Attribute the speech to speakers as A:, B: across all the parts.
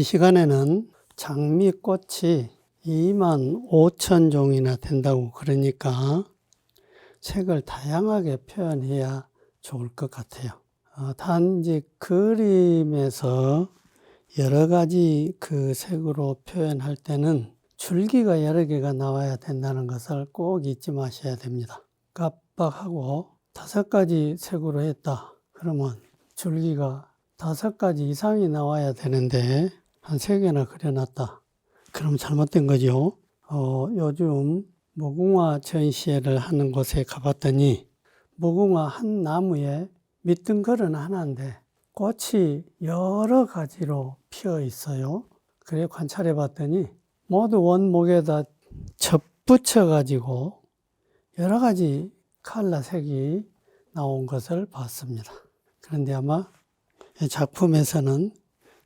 A: 이 시간에는 장미꽃이 2만 5천 종이나 된다고 그러니까 색을 다양하게 표현해야 좋을 것 같아요. 어, 단지 그림에서 여러 가지 그 색으로 표현할 때는 줄기가 여러 개가 나와야 된다는 것을 꼭 잊지 마셔야 됩니다. 깜빡하고 다섯 가지 색으로 했다. 그러면 줄기가 다섯 가지 이상이 나와야 되는데 한 세 개나 그려놨다. 그럼 잘못된 거죠. 어, 요즘 무궁화 전시회를 하는 곳에 가봤더니 무궁화 한 나무에 밑둥글은 하나인데 꽃이 여러 가지로 피어 있어요. 그래 관찰해 봤더니 모두 원목에다 접붙여 가지고 여러 가지 컬러 색이 나온 것을 봤습니다. 그런데 아마 이 작품에서는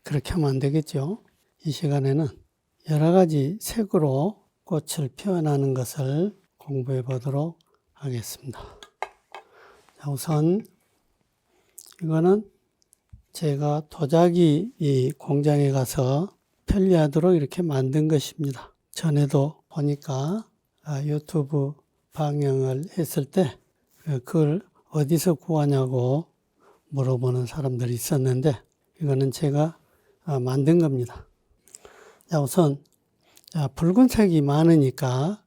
A: 그렇게 하면 안 되겠죠. 이 시간에는 여러 가지 색으로 꽃을 표현하는 것을 공부해 보도록 하겠습니다. 자, 우선 이거는 제가 도자기 이 공장에 가서 편리하도록 이렇게 만든 것입니다. 전에도 보니까 아, 유튜브 방영을 했을 때 어, 그걸 어디서 구하냐고 물어보는 사람들이 있었는데 이거는 제가 아, 만든 겁니다. 자, 우선 자, 붉은색이 많으니까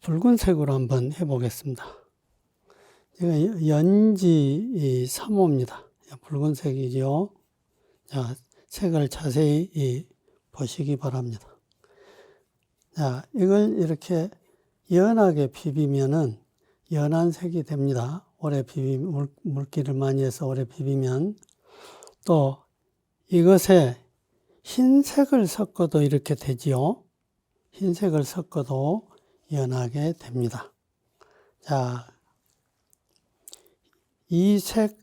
A: 붉은색으로 한번 해보겠습니다. 제가 연지 3호입니다. 붉은색이죠. 자, 색을 자세히 보시기 바랍니다. 자, 이걸 이렇게 연하게 비비면은 연한 색이 됩니다. 오래 비비, 물, 물기를 많이 해서 오래 비비면 또 이것에 흰색을 섞어도 이렇게 되지요. 흰색을 섞어도 연하게 됩니다. 자, 이 색,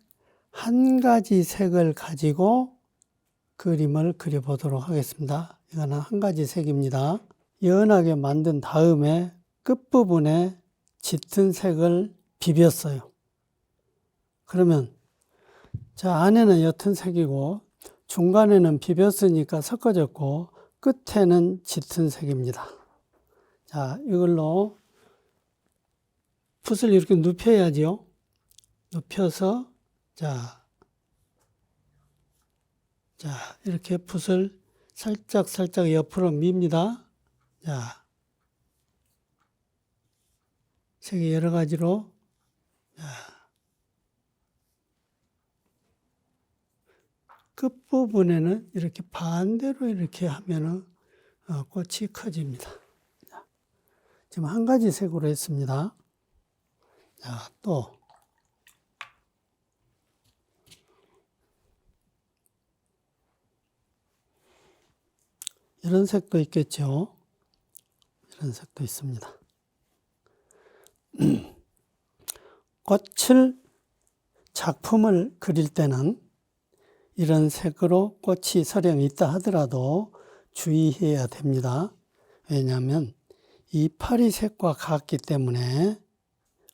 A: 한 가지 색을 가지고 그림을 그려보도록 하겠습니다. 이거는 한 가지 색입니다. 연하게 만든 다음에 끝부분에 짙은 색을 비볐어요. 그러면 자 안에는 옅은 색이고 중간에는 비볐으니까 섞어졌고 끝에는 짙은 색입니다. 자 이걸로 붓을 이렇게 눕혀야지요. 눕혀서 자, 자 이렇게 붓을 살짝 살짝 옆으로 밉니다. 자, 색이 여러 가지로 자, 끝부분에는 이렇게 반대로 이렇게 하면은 어, 꽃이 커집니다. 자, 지금 한 가지 색으로 했습니다. 자, 또 이런 색도 있겠죠. 이런 색도 있습니다. 꽃을 작품을 그릴 때는 이런 색으로 꽃이 서령 있다 하더라도 주의해야 됩니다. 왜냐하면 이파리 색과 같기 때문에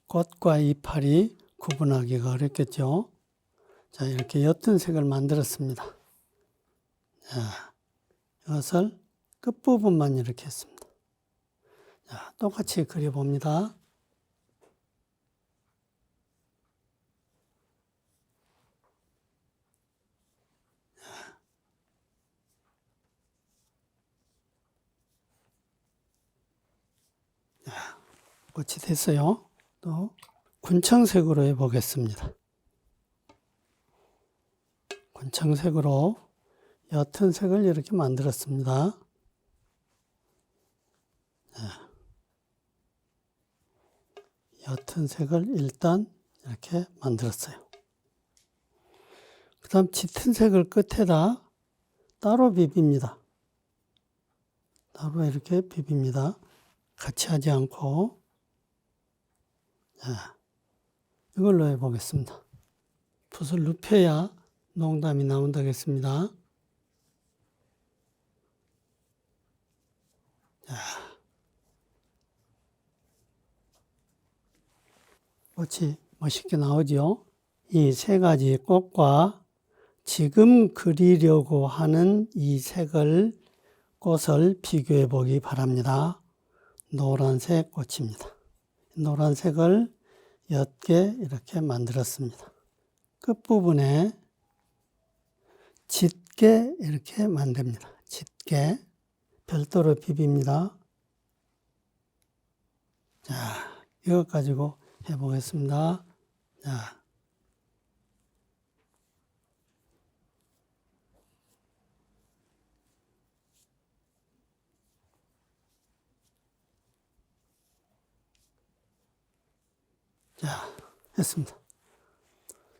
A: 꽃과 이파리 구분하기가 어렵겠죠. 자, 이렇게 옅은 색을 만들었습니다. 자, 이것을 끝부분만 이렇게 했습니다. 자, 똑같이 그려봅니다. 꽃이 됐어요. 또 군청색으로 해보겠습니다. 군청색으로 옅은 색을 이렇게 만들었습니다. 옅은 색을 일단 이렇게 만들었어요. 그 다음 짙은 색을 끝에다 따로 비빕니다. 따로 이렇게 비빕니다. 같이 하지 않고. 자, 이걸로 해보겠습니다. 붓을 눕혀야 농담이 나온다겠습니다. 자, 꽃이 멋있게 나오죠. 이 세 가지 꽃과 지금 그리려고 하는 이 색을 꽃을 비교해 보기 바랍니다. 노란색 꽃입니다. 노란색을 옅게 이렇게 만들었습니다. 끝부분에 짙게 이렇게 만듭니다. 짙게 별도로 비빕니다. 자, 이것 가지고 해보겠습니다. 자, 자, 했습니다.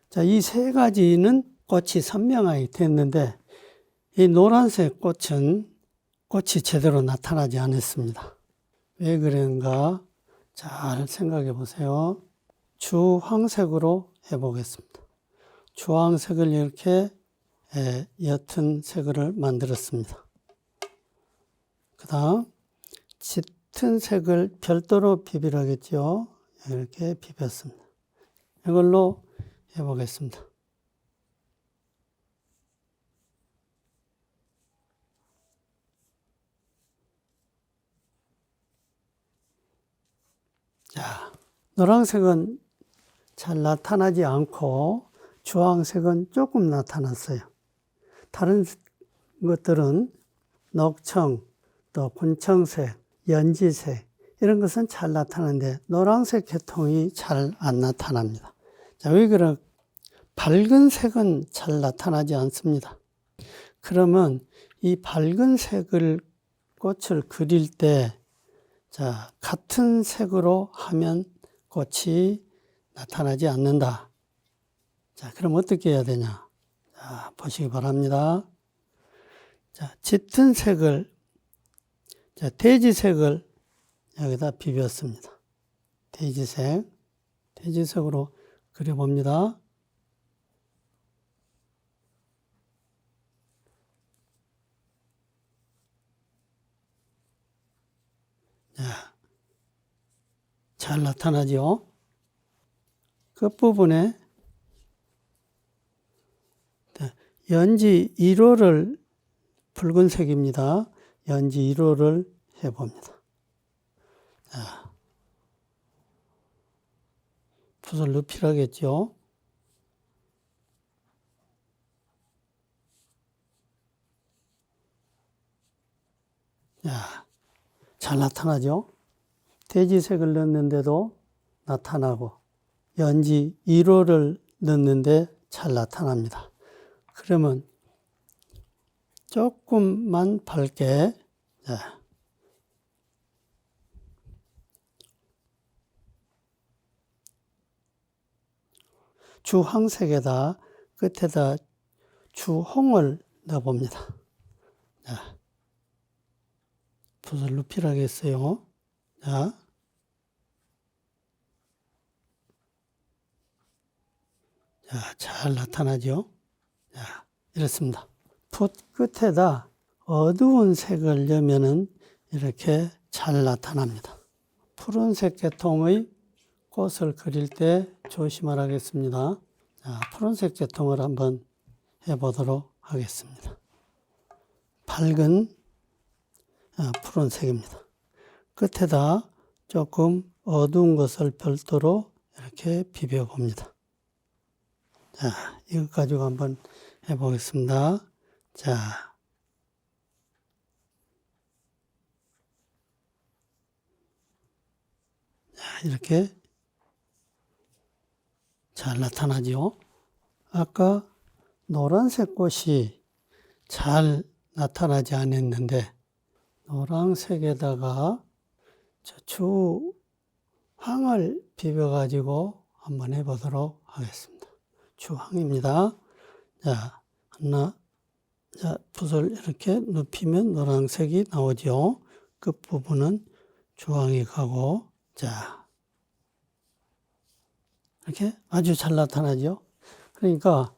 A: 자, 이 세 가지는 꽃이 선명하게 됐는데, 이 노란색 꽃은 꽃이 제대로 나타나지 않았습니다. 왜 그런가 잘 생각해 보세요. 주황색으로 해보겠습니다. 주황색을 이렇게 예, 옅은 색을 만들었습니다. 그 다음 짙은 색을 별도로 비비라겠죠. 이렇게 비볐습니다. 이걸로 해보겠습니다. 자, 노란색은 잘 나타나지 않고 주황색은 조금 나타났어요. 다른 것들은 녹청, 또 군청색, 연지색 이런 것은 잘 나타나는데 노란색 계통이 잘 안 나타납니다. 자, 왜 그런 밝은 색은 잘 나타나지 않습니다. 그러면 이 밝은 색을 꽃을 그릴 때 자, 같은 색으로 하면 꽃이 나타나지 않는다. 자, 그럼 어떻게 해야 되냐? 자, 보시기 바랍니다. 자, 짙은 색을, 자, 돼지색을 여기다 비볐습니다. 돼지색, 돼지색으로 그려봅니다. 자, 잘 나타나죠? 끝부분에 연지 1호를 붉은색입니다. 연지 1호를 해봅니다. 자, 붓을 높이라겠죠? 자, 잘 나타나죠? 돼지색을 넣는데도 나타나고 연지 1호를 넣는데 잘 나타납니다. 그러면 조금만 밝게 자, 주황색에다 끝에다 주홍을 넣어봅니다. 자, 붓을 높이라겠어요. 자, 자, 잘 나타나죠? 자, 이렇습니다. 붓 끝에다 어두운 색을 넣으면은 이렇게 잘 나타납니다. 푸른색 계통의 꽃을 그릴 때 조심하라겠습니다. 자, 푸른색 계통을 한번 해보도록 하겠습니다. 밝은 아, 푸른색입니다. 끝에다 조금 어두운 것을 별도로 이렇게 비벼봅니다. 자, 이것 가지고 한번 해보겠습니다. 자, 자 이렇게 잘 나타나죠. 아까 노란색 꽃이 잘 나타나지 않았는데 노란색에다가 주황을 비벼 가지고 한번 해보도록 하겠습니다. 주황입니다. 자, 하나, 자, 붓을 이렇게 눕히면 노란색이 나오죠. 끝 부분은 주황이 가고, 자, 이렇게 아주 잘 나타나죠. 그러니까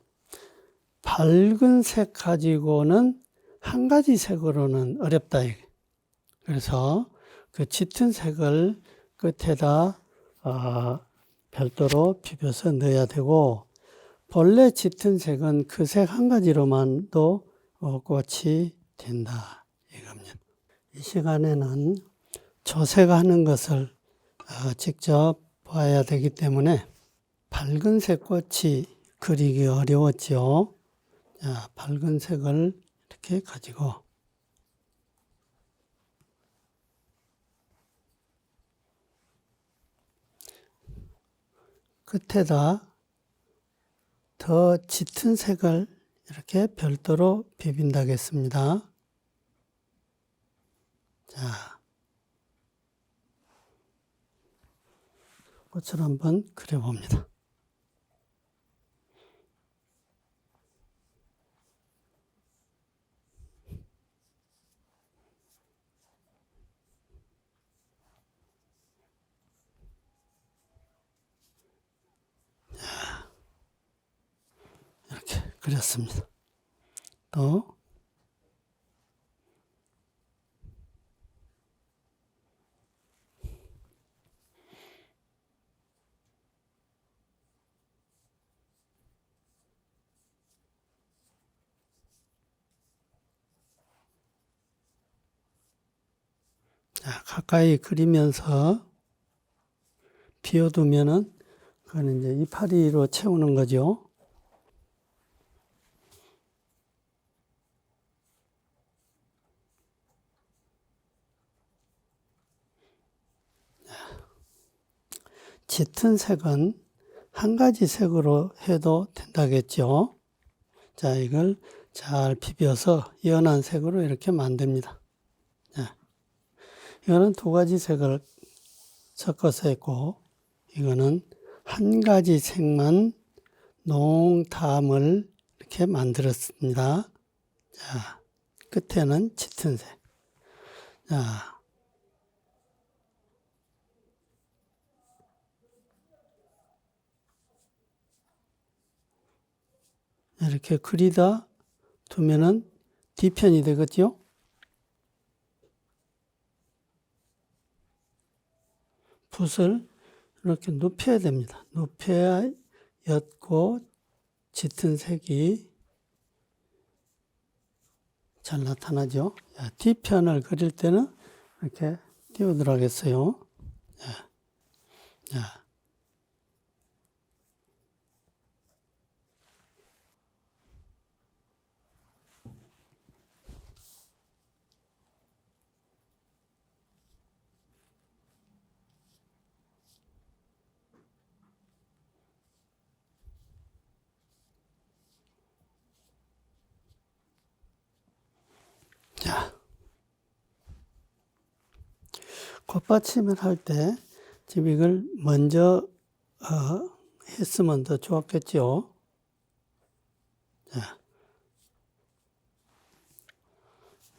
A: 밝은 색 가지고는 한 가지 색으로는 어렵다. 그래서 그 짙은 색을 끝에다 어, 별도로 비벼서 넣어야 되고 본래 짙은 색은 그 색 한 가지로만도 어, 꽃이 된다 이겁니다. 이 시간에는 조색하는 것을 어, 직접 봐야 되기 때문에 밝은색 꽃이 그리기 어려웠죠. 자, 밝은색을 이렇게 가지고 끝에다 더 짙은 색을 이렇게 별도로 비빈다겠습니다. 자, 꽃을 한번 그려봅니다. 이렇게 그렸습니다. 또 자, 가까이 그리면서 비워두면은 그거는 이제 이파리로 채우는 거죠. 짙은 색은 한 가지 색으로 해도 된다겠죠. 자, 이걸 잘 비벼서 연한 색으로 이렇게 만듭니다. 자, 이거는 두 가지 색을 섞어서 했고, 이거는 한 가지 색만 농담을 이렇게 만들었습니다. 자, 끝에는 짙은 색. 자, 이렇게 그리다 두면은 뒤편이 되겠죠? 붓을 이렇게 눕혀야 됩니다. 눕혀야 옅고 짙은 색이 잘 나타나죠. 자, 뒤편을 그릴 때는 이렇게. 자, 자. 자, 겉받침을 할 때 지금 이걸 먼저 어, 했으면 더 좋았겠죠. 자,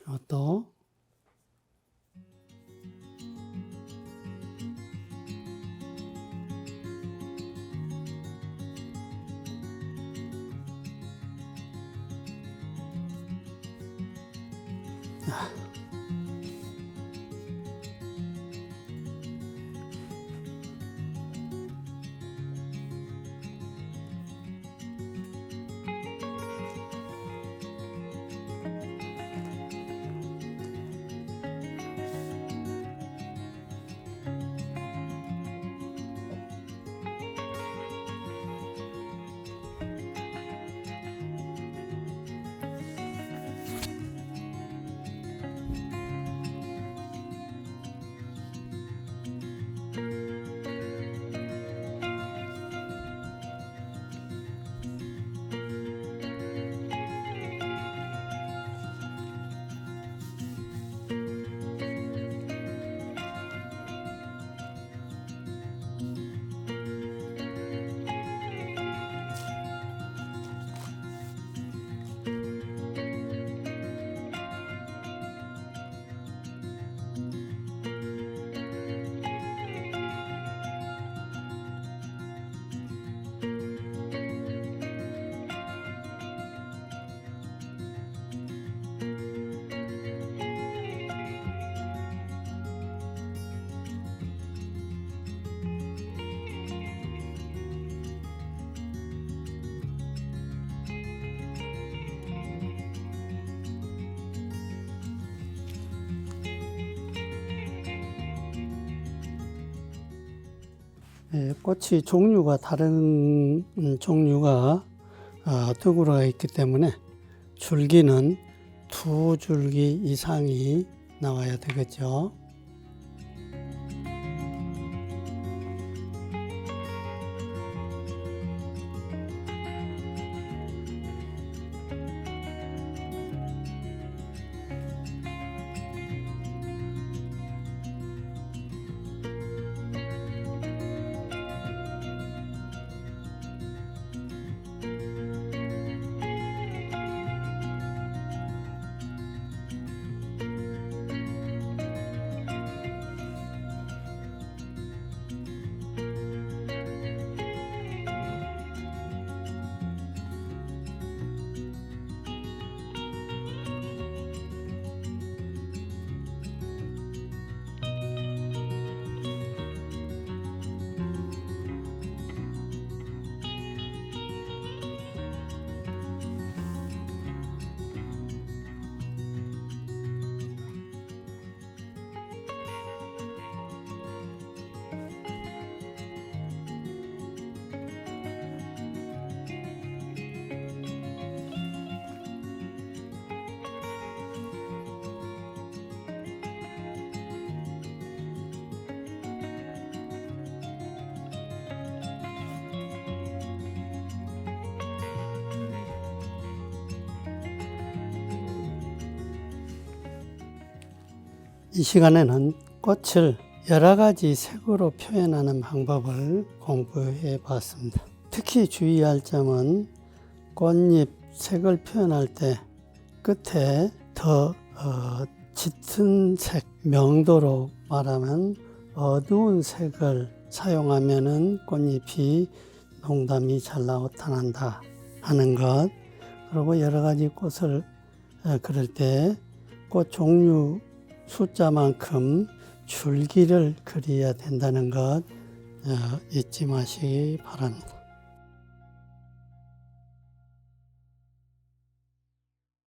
A: 이것도 예, 꽃이 종류가 다른 음, 종류가 어, 뚜구러가 있기 때문에 줄기는 두 줄기 이상이 나와야 되겠죠. 이 시간에는 꽃을 여러 가지 색으로 표현하는 방법을 공부해 봤습니다. 특히 주의할 점은 꽃잎 색을 표현할 때 끝에 더 어, 짙은 색, 명도로 말하면 어두운 색을 사용하면은 꽃잎이 농담이 잘 나타난다 하는 것. 그리고 여러 가지 꽃을 어, 그릴 때꽃 종류 숫자만큼 줄기를 그려야 된다는 것 어, 잊지 마시기 바랍니다.